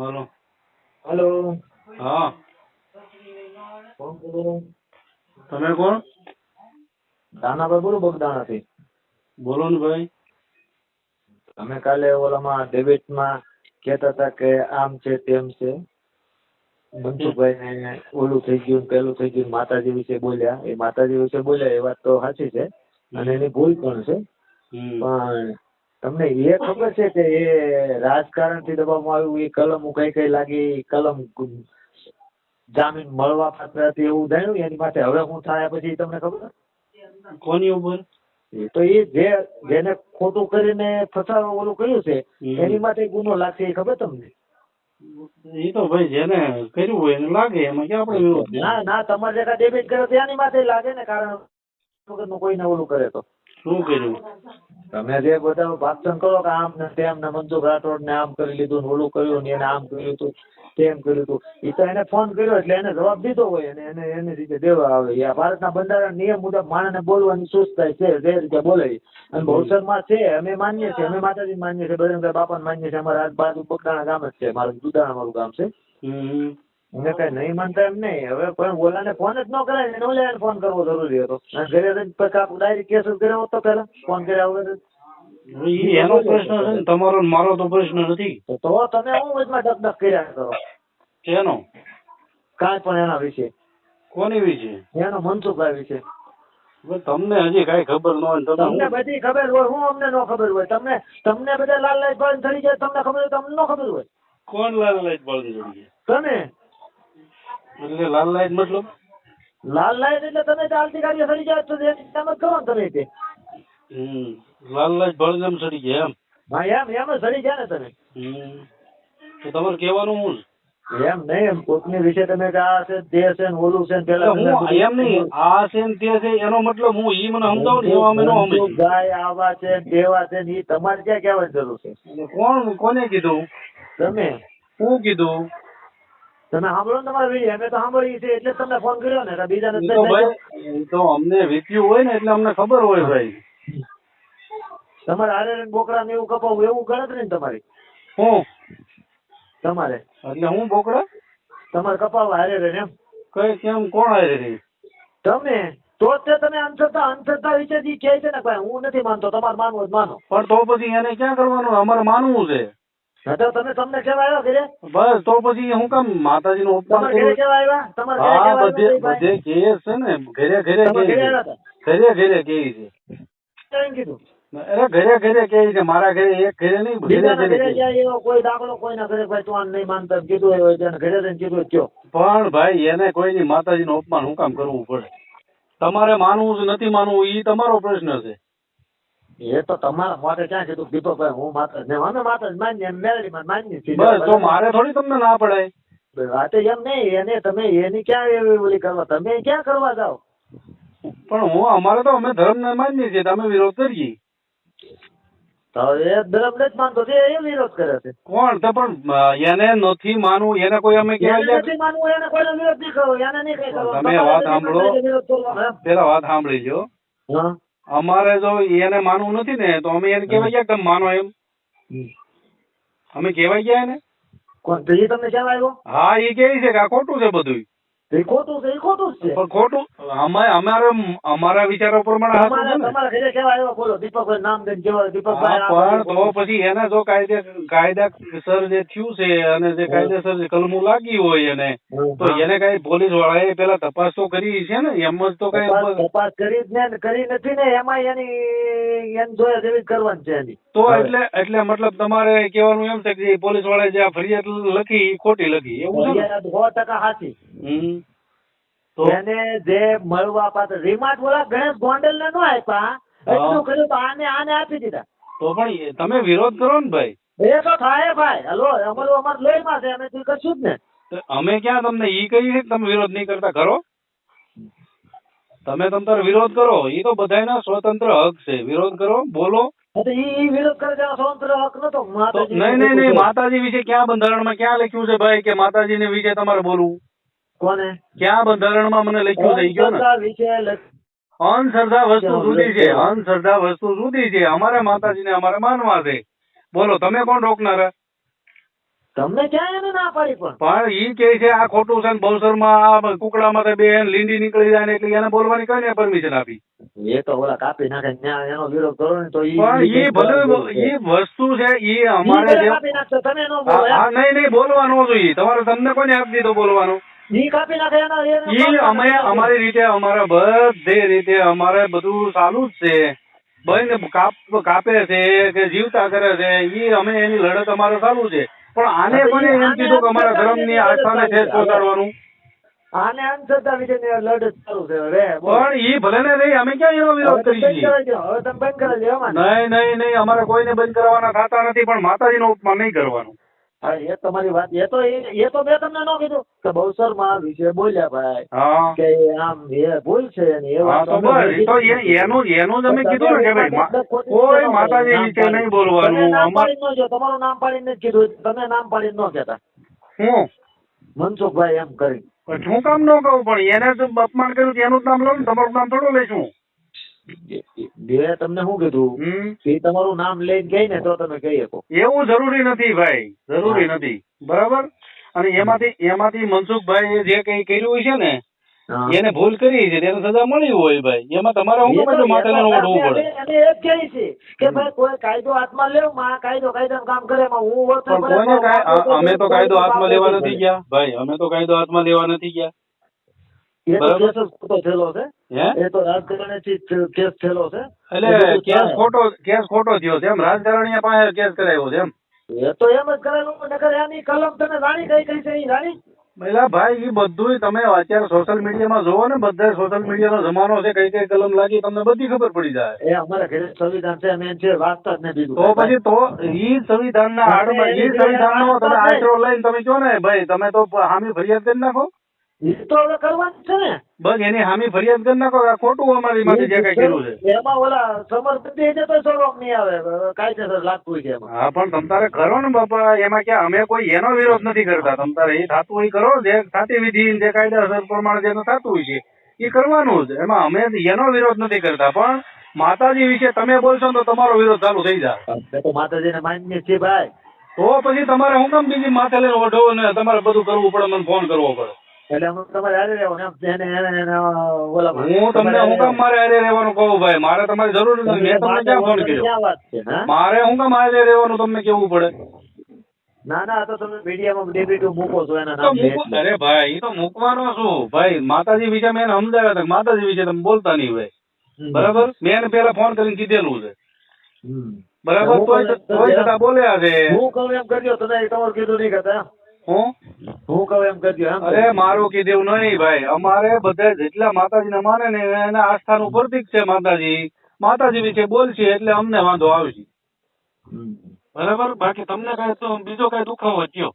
Hello. Hello. હા. કોણ બોલો તમે કોણ? દાનાભાઈ બોલો બગદાણા થી બોલો ને ભાઈ અમે કાલે ઓલામાં ડેબિટમાં કહેતા હતા કે આમ છે તેમ છે. મનસુખભાઈને ઓલું થઈ ગયું પેલું થઈ ગયું માતાજી વિશે બોલ્યા. એ માતાજી વિશે બોલ્યા એ વાત તો સાચી છે. અને એની ભૂલ પણ છે. પણ તમને એ ખબર છે કે એ રાજકારણથી દબાવવામાં આવ્યું એ કલમ કઈ કઈ લાગી એ કલમ જામીન મળવા પાત્ર હતી એવું જાણ્યું એની માટે હવે હું થાય પછી તમને ખબર? કોની ઉપર? તો એ જે જેને ખોટું કરીને ફસાવા ઓલું કર્યું છે એની માટે ગુનો લાગશે એ ખબર તમને? એ તો ભાઈ જેને કર્યું હોય એને લાગે એમાં કે આપણે ના ના તમારે જેટલા ડેમેજ કરે તો એની માટે લાગે ને કારણ વગરનું કોઈને ઓલું કરે તો. શું કર્યું? તમે જે બધા ભાષણ કરો કે આમ ને તેમ ને મનસુખ રાઠોડ ને આમ કરી લીધું ને ઓલું કર્યું ને એને આમ કર્યું હતું તેમ કર્યું હતું. એ તો એને ફોન કર્યો એટલે એને જવાબ દીધો હોય અને એને એની રીતે દેવા આવે. આ ભારતના બંધારણ નિયમ મુજબ માણસને બોલવાની સુસ્તાઈ છે જે રીતે બોલે ઈ. અને ભવસરમાં છે અમે માનીએ છીએ અમે માતાજી માનીએ છીએ બજરંગભાઈ બાપાને માનીએ છીએ અમારા બાજુ બગદાણા ગામ જ છે મારું દુદાણા મારું ગામ છે. હમ. કઈ નહીં માનતા એમ નહીં. હવે કોઈ ઓલાને ફોન જ ન કરાય એને ઓલાને ફોન કરવો જરૂરી હતો. અને ઘરે જઈને ડાયરેક્ટ કેસ કર્યો હતો પેલા ફોન કર્યા વગર એનો પ્રશ્ન છે ને તમારો મારો તો પ્રશ્ન નથી. તો તમે હું વચમાં ડક કર્યા કરો. એનો કાંઈ પણ એના વિશે. કોની વિશે? એનો મનસુખભાઈ વિશે. તમને હજી કઈ ખબર ન હોય તમને બધી ખબર હોય હું અમને ન ખબર હોય. તમને તમને બધા લાલ લાલ બંધ થઈ જાય તમને ખબર હોય તમને ન ખબર હોય. કોણ લાલ લાઈટ થઈ જાય? તમે. એટલે લાલ લાઈટ મતલબ? લાલ લાઈટ એટલે તમે ચાલતી ગાડીઓ સડી જાય તો એમ જ કરો તમે તે. હમ લાલ લાઈટ બળદ સડી જાય એમ. હા એમ એમ સડી જાય ને તમે. હમ તો તમારે કહેવાનું હું? એમ નહીં એમ કોકની વિશે તમે કે આ છે તે છે ને ઓલું છે પેલા હું એમ નહીં આ છે ને તે છે એનો મતલબ હું ઈ મને સમજાવું ને એવા અમે ન સમજી ગાય આવા છે તેવા છે ને ઈ તમારે ક્યાં કહેવાની જરૂર છે? કોણ કોને કીધું? તમે? હું કીધું? તમે સાંભળો ને તમારા અમે તો સાંભળીએ છીએ એટલે તમને ફોન કર્યો ને બીજાને તો અમને વીત્યું હોય ને એટલે અમને ખબર હોય ભાઈ. તમારે આરે બોકડા ને એવું કપાવું એવું ગણતરી ને તમારી? હું? તમારે? એટલે હું બોકડા તમારે કપાવવા હારે રે એમ? કઈ કેમ કોણ હારે રહી? તમે? તો તે તમે અંધશ્રદ્ધા અંધશ્રદ્ધા વિશે જે કહે છે ને ભાઈ હું નથી માનતો તમારે માનવું જ માનો. પણ તો પછી એને ક્યાં કરવાનું? અમારે માનવું છે. હા તમે તમને કેવા આવ્યા ઘરે? બસ તો પછી હું કામ માતાજી નું ઘરે કેવા આવ્યા તમારે ઘરે હા બધે બધે ભાઈ? કે છે ને ઘરે ઘરે કે ઘરે છે? ઘરે ઘરે કે છે? અરે ઘરે ઘરે કે છે? મારા ઘરે એક ઘરે નહીં ઘરે એવો કોઈ દાખલો ઘરે ભાઈ તું નહીં માનતા કીધું હોય તેને ઘરે જઈને કીધું કયો. પણ ભાઈ એને કોઈની માતાજી નું અપમાન હું કામ કરવું પડે? તમારે માનવું નથી માનવું ઈ તમારો પ્રશ્ન છે. એ તો તમારા માટે ક્યાં કીધું? દીપકભાઈ હું માત્ર ને અમે માતા જ માનીએ એમ છીએ. બસ તો મારે થોડી તમને ના પડાય. વાત એમ નહીં એને તમે એની ક્યાં એવી ઓલી કરવા? તમે ક્યાં કરવા જાવ પણ હું અમારે તો અમે ધર્મ ને માનીએ છીએ તમે વિરોધ કરીએ. તો એ ધર્મ જ માનતો છે એ વિરોધ કરે છે. કોણ? તો પણ એને નથી માનવું એને કોઈ અમે કહેવાય નથી માનવું એને કોઈનો વિરોધ નહીં કરવો એને નહીં કઈ કરવો તમે વાત સાંભળો. માનવું, એને વિરોધ કરવાનો એમ. પેલા વાત સાંભળી હા. અમારે જો એને માનવું નથી ને તો અમે એને કહેવાય ગયા કેમ તમે માનો એમ. અમે કહેવાય ગયા એને? કોણ તો એ તમને આવ્યો? હા એ કહે છે કે આ ખોટું છે બધું એ ખોટું છે એ ખોટું જ છે. પણ ખોટું? અમે અમારે અમારા વિચારો પ્રમાણે સાચું તમારે છે ને. તમારા ઘરે કેવા આવ્યો બોલો? દીપકભાઈ નામ દઈને કેવા દીપકભાઈ પણ તો પછી એને જો કાયદે કાયદાસર જે થયું છે અને જે કાયદેસર જે કલમો લાગી હોય એને તો એને કઈ પોલીસ વાળાએ પેલા તપાસ તો કરી છે ને? એમ જ તો કઈ તપાસ કરી જ ને કરી નથી ને એમાં એની એમ જોયા જેવી જ કરવાની છે એની. તો એટલે એટલે મતલબ તમારે કહેવાનું એમ છે કે પોલીસ વાળાએ જે આ ફરિયાદ લખી ખોટી લખી એવું છે સો ટકા સાચી. એને જે મળવા પાત્ર રિમાન્ડ બોલા ગણેશ ગોંડલ ને નો આપ્યા એટલું કર્યું તો આને આને આપી દીધા. તો પણ તમે વિરોધ કરો ને ભાઈ. એ તો થાય ભાઈ. હલો અમારું અમારું લોહીમાં છે અમે તું કરશું જ ને. અમે ક્યાં તમને ઈ કહીએ તમે વિરોધ નહીં કરતા? કરો તમે તમ વિરોધ કરો. એ તો બધાયના સ્વતંત્ર હક છે. વિરોધ કરો બોલો. નહીં નહીં નહીં. માતાજી વિશે ક્યાં બંધારણમાં ક્યાં લખ્યું છે ભાઈ કે માતાજીને વિશે તમારે બોલવું? કોને? ક્યાં બંધારણમાં મને લખ્યું થઈ ગયો ને? વિશે અંધશ્રદ્ધા વસ્તુ જુદી છે અંધશ્રદ્ધા વસ્તુ જુદી છે અમારે માતાજીને અમારે માનવા છે બોલો તમે કોણ રોકનારા? તમને ક્યાં એને ના પાડી પણ. પણ ઈ કે છે આ ખોટું છે ને બહુસરમાં આ કુકડામાં તો બે લીંડી નીકળી જાય એટલે એને બોલવાની કઈ પરમિશન આપી? એ તો ઓલા કાપી નાખે એનો વિરોધ કરો ને તો પણ ઈ ભલે ઈ વસ્તુ છે ઈ અમારે કાપી નાખશે તમે નો એમ. હા, નહીં નહીં બોલવાનું જોઈએ. તમારે તમને કોને આપી દીધો બોલવાનું? ઈ કાપી નાખે એના ઈ અમે અમારી રીતે અમારા બધે રીતે અમારે બધું ચાલુ જ છે. બહેન કાપ કાપે છે કે જીવતા કરે છે ઈ અમે એની લડત અમારે ચાલુ છે. પણ આને પણ એમ કીધું કે અમારા ધર્મની આસ્થાને છે. પહોંચાડવાનું. આને અંધશ્રદ્ધા વિશેની લડત ચાલુ છે. રે પણ ઈ ભલે ને અમે ક્યાં એનો વિરોધ બંધ છીએ? હવે તમે બંધ કરાવી નહીં નહીં નહીં અમારે કોઈને બંધ કરવાના થતા નથી પણ માતાજીનો ઉપમાન નહીં કરવાનું. હા, એ તમારી વાત એ તો એ તો મેં તમને ન કીધું કે બહુસરમાં વિશે બોલ્યા ભાઈ. કે આમ એ ભૂલ છે ને એ વાત તો એનું એનું તમે કીધું ને કે ભાઈ કોઈ માતાજી વિશે. નહીં બોલવાનું તમારું નામ પાડીને જ કીધું તમે નામ પાડીને ન કહેતા. હું? મનસુખભાઈ એમ કરી. શું કામ ન કહું પણ એને અપમાન કર્યું એનું નામ લઉં તમારું નામ થોડું લઈશું. બે તમને શું કીધું? એ તમારું નામ લઈને ગઈ ને તો તમે કહી શકો. એવું જરૂરી નથી ભાઈ જરૂરી નથી. બરાબર? અને એમાંથી એમાંથી મનસુખભાઈ જે કઈ કર્યું હોય છે ને એને ભૂલ કરી છે તેને સજા મળી હોય ભાઈ. એમાં તમારે હું બધું માથે ઓઢવું પડે. એ જ કહીએ છીએ કે ભાઈ કોઈ કાયદો હાથમાં લેવું માં કાયદો કાયદો કામ કરે હું પણ કરે, અમે તો કાયદો હાથમાં લેવા નથી ગયા. ભાઈ અમે તો કાયદો હાથમાં લેવા નથી ગયા. રાજકારણીયા પાસે કેસ કરાયો છે. એમ. એ તો એમ જ કરેલું એની કલમ તમે રાણી કઈ કઈ છે જાણી? પેલા ભાઈ એ બધું તમે અત્યારે સોશિયલ મીડિયામાં જોવો ને બધા સોશિયલ મીડિયાનો જમાનો છે કઈ કઈ કલમ લાગી તમને બધી ખબર પડી જાય. એ અમારા ઘરે સંવિધાન છે અમે છે વાંચતા જ નથી તો પછી તો ઈ સંવિધાનના આડમાં ઈ સંવિધાનનો તમે આશરો લઈને તમે કહો ને ભાઈ તમે તો હામી ફરિયાદ કરી નાખો. તો હવે કરવાનું છે ને? બસ એની હામી ફરિયાદ કરી નાખો આ ખોટું અમારી માટે જે કઈ કર્યું છે. એમાં ઓલા સમર્પિત એને તો સળવાક નહીં આવે. કાયદેસર લાગતું છે હા પણ તમ તારે કરો ને બાપા એમાં ક્યાં અમે કોઈ એનો વિરોધ નથી કરતા. તમ તારે એ થતું હોય કરો જે સાચી વિધિ જે કાયદાસર પ્રમાણે જેનું થતું હોય છે એ કરવાનું જ. એમાં અમે એનો વિરોધ નથી કરતા. પણ માતાજી વિશે તમે બોલશો ને તો તમારો વિરોધ ચાલુ થઈ જાય. માતાજીને માન્ય છે ભાઈ. તો પછી તમારે હું કામ બીજી માથે લઈને ઓઢો ને તમારે બધું કરવું પડે મને ફોન કરવો પડે. એટલે અમે તમારે હારે રહેવાનું એમ એને એને એને ઓલા હું તમને હું કામ મારે હારે રહેવાનું. કહું ભાઈ? મારે તમારી જરૂર નથી. મેં તમને ક્યાં ફોન કર્યો? મારે હું કામ હારે રહેવાનું તમને કેવું પડે? ના ના તો તમે મીડિયામાં ડેબ્યુટ મૂકો છો એના નામ. અરે ભાઈ. એ તો મૂકવાનો શું? ભાઈ માતાજી વિશે મેં સમજાવ્યા હતા. માતાજી વિશે તમે બોલતા નહીં ભાઈ. બરાબર? મેં પેલા ફોન કરીને કીધેલું છે. બરાબર? તોય તોય બોલ્યા છે. હું કહું એમ કર્યો તમે તમારું કીધું નહીં કરતા. હું? હું કહું એમ કરજો અરે મારું કીધું નહીં ભાઈ. અમારે બધા જેટલા માતાજીને માને ને એના આસ્થાનું પ્રતિક છે માતાજી. માતાજી વિશે બોલશે એટલે અમને વાંધો આવશે. બરાબર? બાકી તમને કઈ તો બીજો કઈ દુખાવો થયો?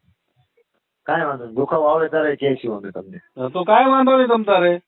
કાંઈ વાંધો દુખાવો આવે ત્યારે કહેશું અમે તમને. તો કાંઈ વાંધો નહીં તમ તારે.